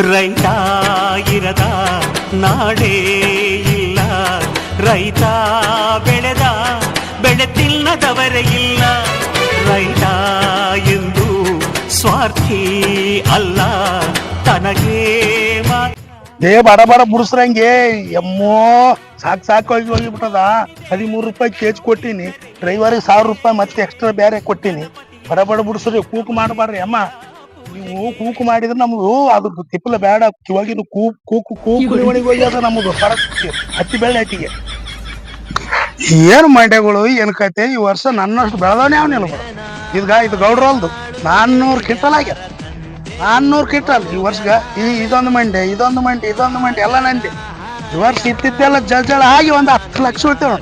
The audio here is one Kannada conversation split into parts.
ರೈತ ಇರದ ನಾಡೇ ಇಲ್ಲ. ರೈತ ಬೆಳೆದ ಬೆಳೆ ತಿನ್ನದವರೇ ಇಲ್ಲ. ರೈತ ಎಂದು ಸ್ವಾರ್ಥಿ ಅಲ್ಲ. ತನಗೇ ಏ, ಬಡ ಬಡ ಬುಡಿಸ್ರಂಗೆ ಎಮ್ಮೋ, ಸಾಕ್ ಸಾಕು ಹೋಗಿ ಹೋಗಿಬಿಟ್ಟದ. ಹದಿಮೂರು ರೂಪಾಯಿ ಕೇಜ್ ಕೊಟ್ಟಿನಿ. ಡ್ರೈವರ್ಗೆ ಸಾವಿರ ರೂಪಾಯಿ ಮತ್ತೆ ಎಕ್ಸ್ಟ್ರಾ ಬೇರೆ ಕೊಟ್ಟಿನಿ. ಬಡ ಬಡ ಬುಡಿಸ್ರಿ ಕೂಕು ಮಾಡಬಾರ್ರಿ ಅಮ್ಮ. ನೀವು ಕೂಕು ಮಾಡಿದ್ರೆ ನಮ್ದು ಅದು ತಿಪ್ಪಲ ಬೇಡ. ಇವಾಗಿನ ಕೂಕ್ ಕೂಕು ಕೂಕು ಹೋಗಿ ಹೋಗ್ಯದ ನಮ್ದು. ಪರಿಸ್ಥಿತಿ ಹತ್ತಿ ಬೆಳೆ ಹಟ್ಟಿಗೆ ಏನು ಮಂಡ್ಯಗಳು ಏನು ಕತೆ ಈ ವರ್ಷ ನನ್ನಷ್ಟು ಬೆಳೆದವನೇ ಅವನಿಲ್ಲ ಇದ್ಗ ಇದು ಗೌಡ್ರಲ್ದು ನಾನ್ನೂರು ಕ್ವಿಂಟಲ್ ಆಗ್ಯ ನಾನ್ನೂರು ಕ್ವಿಂಟಲ್ ಈ ವರ್ಷಗ ಈ ಇದೊಂದು ಮಂಡೆ ಇದೊಂದು ಮಂಡೆ ಇದೊಂದು ಮಂಡೆ ಎಲ್ಲ ನಂದಿ. ಈ ವರ್ಷ ಇತ್ತಿದ್ದೆಲ್ಲ ಜಳ ಜಳ ಆಗಿ ಒಂದು ಹತ್ತು ಲಕ್ಷ ಉಳ್ತೇವೆ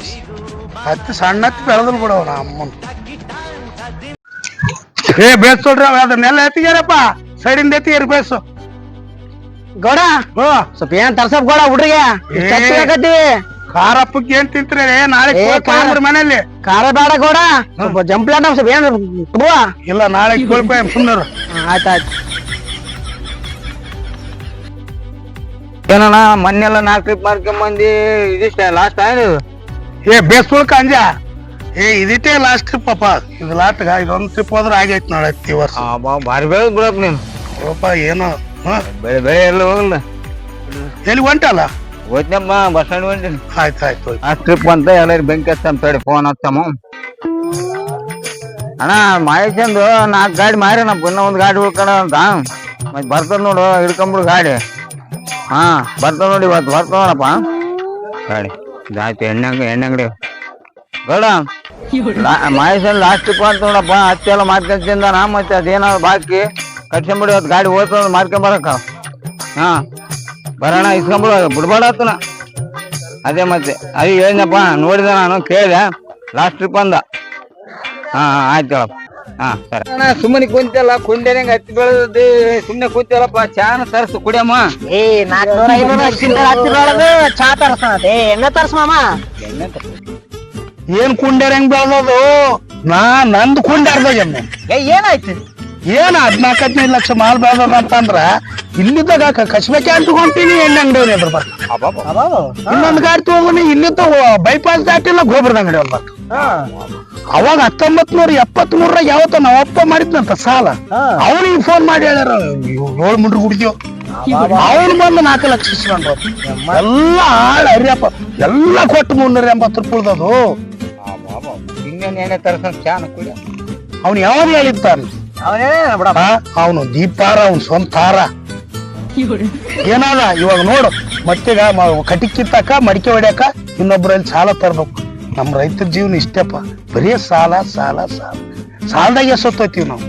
ಹತ್ತು ಸಣ್ಣ ಹತ್ತಿ ಬೆಳೆದ್ರು ಬಿಡವ ಅಮ್ಮನ್. ಏ ಬೇಸ್ ನೋಡ್ರಿ ಅದನ್ನೆಲ್ಲ ಎತ್ತಿಗ್ಯಾರಪ್ಪ. ಸೈಡಿಂದ ಎತ್ತಿಗ್ಯಾರ ಬೇಸು. ಗೌಡ ಓ ಸ್ವಲ್ಪ ಏನ್ ತರ್ಸಪ್ ಗೌಡ ಹುಡ್ರಿಗೆ. ಖಾರಪ್ಪಕ್ಕೆ ಏನ್ ತಿಂತ್ರಿ ನಾಳೆ ಏ, ಖಾರ- ಕೋಳ್ಕೊಂಡ್ರಿ ಮನೇಲಿ. ಖಾರ ಬೇಡ ಗೌಡ. ಸ್ವಲ್ಪ ಜಂಪ್ಲಾಟ ಸ್ವಲ್ಪ ಏನ್ ತಗೋ. ಇಲ್ಲ ನಾಳೆ ಕೋಳ್ಕೊಯ್ ಸುಮ್ಮನೆ ಆಯ್ತಾಯ್ತು ಏನಣ್ಣ ಮೊನ್ನೆಲ್ಲ ನಾಲ್ಕು ಟ್ರಿಪ್ ಮಾಡ್ಕೊಂಬಂದಿ ಇದಿಷ್ಟ ಲಾಸ್ಟ್ ಟೈಮ್ ಏ ಬೇಸ್ಕೊಳ್ಕ ಅಂಜ. ಏ ಇದಿಟ್ಟೇ ಲಾಸ್ಟ್ ಟ್ರಿಪ್ ಪಾಪ ಇದು ಲಾಸ್ಟ್ ಇದೊಂದು ಟ್ರಿಪ್ ಹೋದ್ರೆ ಆಗೈತೆ ನೋಡಿ ವರ್ಷ. ಭಾರಿ ಬೆಳೆದ್ ಬಿಡಪ್ಪ ನೀನು. ಪಾಪ ಏನೋ ಬೇರೆ ಬೆಳೆ ಬೆಳೆ ಎಲ್ಲ ಹೋಗಲ್ಲ. ಎಲ್ಲಿ ಹೊಂಟಲ್ಲ? ಹೋಯ್ತನಪ್ಪ ಬಸ್ ಸ್ಟ್ಯಾಂಡ್ ಹೊಂಟೀನಿ ಆಯ್ತು ಆಯ್ತು ಆ ಟ್ರಿಪ್ ಅಂತ ಎಲ್ಲರೂ ಬೆಂಕಿ ಹಚ್ಚಂತ ಹೇಳಿ ಫೋನ್ ಹಚ್ಚಮ್ಮ. ಅಣ್ಣ ಮಾಯಚಂದು ನಾಲ್ಕು ಗಾಡಿ ಮಾರಿನಪ್ಪ ಇನ್ನೂ ಒಂದು ಗಾಡಿ ಉಳ್ಕಣ ಅಂತ. ಮತ್ತೆ ಬರ್ತದ ನೋಡು ಹಿಡ್ಕೊಂಬಿಡು ಗಾಡಿ. ಹಾ ಬರ್ತದ ನೋಡಿ ಇವತ್ತು ಬರ್ತದ ನೋಡಪ್ಪ. ಗಾಡಿ ಇದಾಯ್ತು ಎಣ್ಣೆ ಅಂಗಡಿ ಎಣ್ಣೆ ಅಂಗಡಿ. ಬೇಡ. ಮಾಯಸನ್ ಲಾಸ್ಟ್ ಟ್ರಿಪ್ ಅಂತ ನೋಡಪ್ಪ ಹತ್ತಿ ಎಲ್ಲ ನಾ ಮತ್ತೆ ಅದೇನಾದ್ರು ಬಾಕಿ ಕಟ್ಕೊಂಬಿಡಿ ಇವತ್ತು ಗಾಡಿ ಹೋಗ್ತದ ಮಾರ್ಕೊಂಬರಕ್ಕ ಹಾ ಬರೋಣ ಇಸ್ಕೊಂಬಿಡು ಬಿಡ್ಬಾಡತ್ತನ ಅದೇ ಮತ್ತೆ ಅದೇ ಏನಪ್ಪ ನೋಡಿದೆ ನಾನು ಕೇಳಿದೆ. ಲಾಸ್ಟ್ ಟ್ರಿಪ್ ಅಂದ ಹಾ ಹಾ, ಆಯ್ತು ಹೇಳಪ್ಪ. ಹಾ ಸರಿ. ಸುಮ್ಮನೆ ಕುಂತಲ್ಲ ಕುಂಡೇನೆ ಹತ್ತಿ ಬೆಳೆದಿ ಸುಮ್ಮನೆ ಕುಂತಲ್ಲಪ್ಪ ಚಾನ ತರಿಸು ಕುಡಿಯಮ್ಮ. ಏ ನಾಲ್ಕುನೂರ ಐನೂರ ಚಾ ತರ್ಸ ಎಣ್ಣೆ ತರಿಸ ಮಾಮ. ಏನ್ ಕುಂಡ್ಯಾರ ಹೆಂಗ್ ಬೆಳ್ದದು? ನಾ ನಂದು ಕುಂಡ್ಯಾರ್ದ ಎಮ್ಮೆ ಏ ಏನಾಯ್ತು? ಏನ್ ಹದ್ನಾಲ್ಕು ಹದಿನೈದು ಲಕ್ಷ ಮಾಲ್ ಬೆಳ್ದದ ಅಂತಂದ್ರ ಇಲ್ಲಿದ್ದಾಗ ಕಸ್ಬೇಕೆ ಅಂತ ಹೊಂಟೀನಿ ಎಣ್ಣೆ ಅಂಗಡಿ ಅದ್ರ ಬರ್ತ ಇನ್ನೊಂದು ಗಾಡಿ ತಗೋಬನಿ ಇಲ್ಲಿದ್ದ ಬೈಪಾಸ್ ದಾಟಿಲ್ಲ ಗೋಬ್ರದ ಅಂಗಡಿ ಅವ್ರ ಬರ್ತ ಅವಾಗ ಹತ್ತೊಂಬತ್ ನೂರ ಎಪ್ಪತ್ ಮೂರಾಗ ಯಾವತ್ತ ನಾವಪ್ಪ ಮಾಡಿದ್ನಂತ ಸಾಲ. ಅವನಿಗೆ ಫೋನ್ ಮಾಡಿ ಹೇಳ್ಯಾರ ಏಳು ಮುಂಡ್ರು ಕುಡಿದ್ಯೋ ಅವನು ಬಂದು ನಾಲ್ಕು ಲಕ್ಷ ಇಸ್ಕೊಂಡು ಎಲ್ಲ ಹಾಳ ಹರಿಯಪ್ಪ. ಎಲ್ಲ ಕೊಟ್ಟು ಮುನ್ನೂರ ಎಂಬತ್ತು ರೂಪಾಯಿ ಉಳ್ದದು. ಇನ್ನೇನು ಎಣ್ಣೆ ತರ್ಸ ಚಾನ ಕುಡಿಯ ಅವ್ನು ಯಾವಾಗ ಹೇಳಿದ್ದಾನ ಅವನೇ ಬಿಡಪ್ಪ? ಅವನು ದೀಪಾರ ಅವನು ಸ್ವಂತ ಹಾರ ಏನಾದ ಇವಾಗ ನೋಡು ಮತ್ತೀಗ ಕಟಿಕ್ ಕಿತ್ತಾಕ ಮಡಿಕೆ ಹೊಡ್ಯಾಕ ಇನ್ನೊಬ್ರಲ್ಲಿ ಸಾಲ ತರ್ಬೇಕು. ನಮ್ಮ ರೈತರ ಜೀವನ ಇಷ್ಟಪ್ಪ ಬರೀ ಸಾಲ ಸಾಲ ಸಾಲ. ಸಾಲದಾಗೆ ಸತ್ತೋಯ್ತೀವಿ ನಾವು.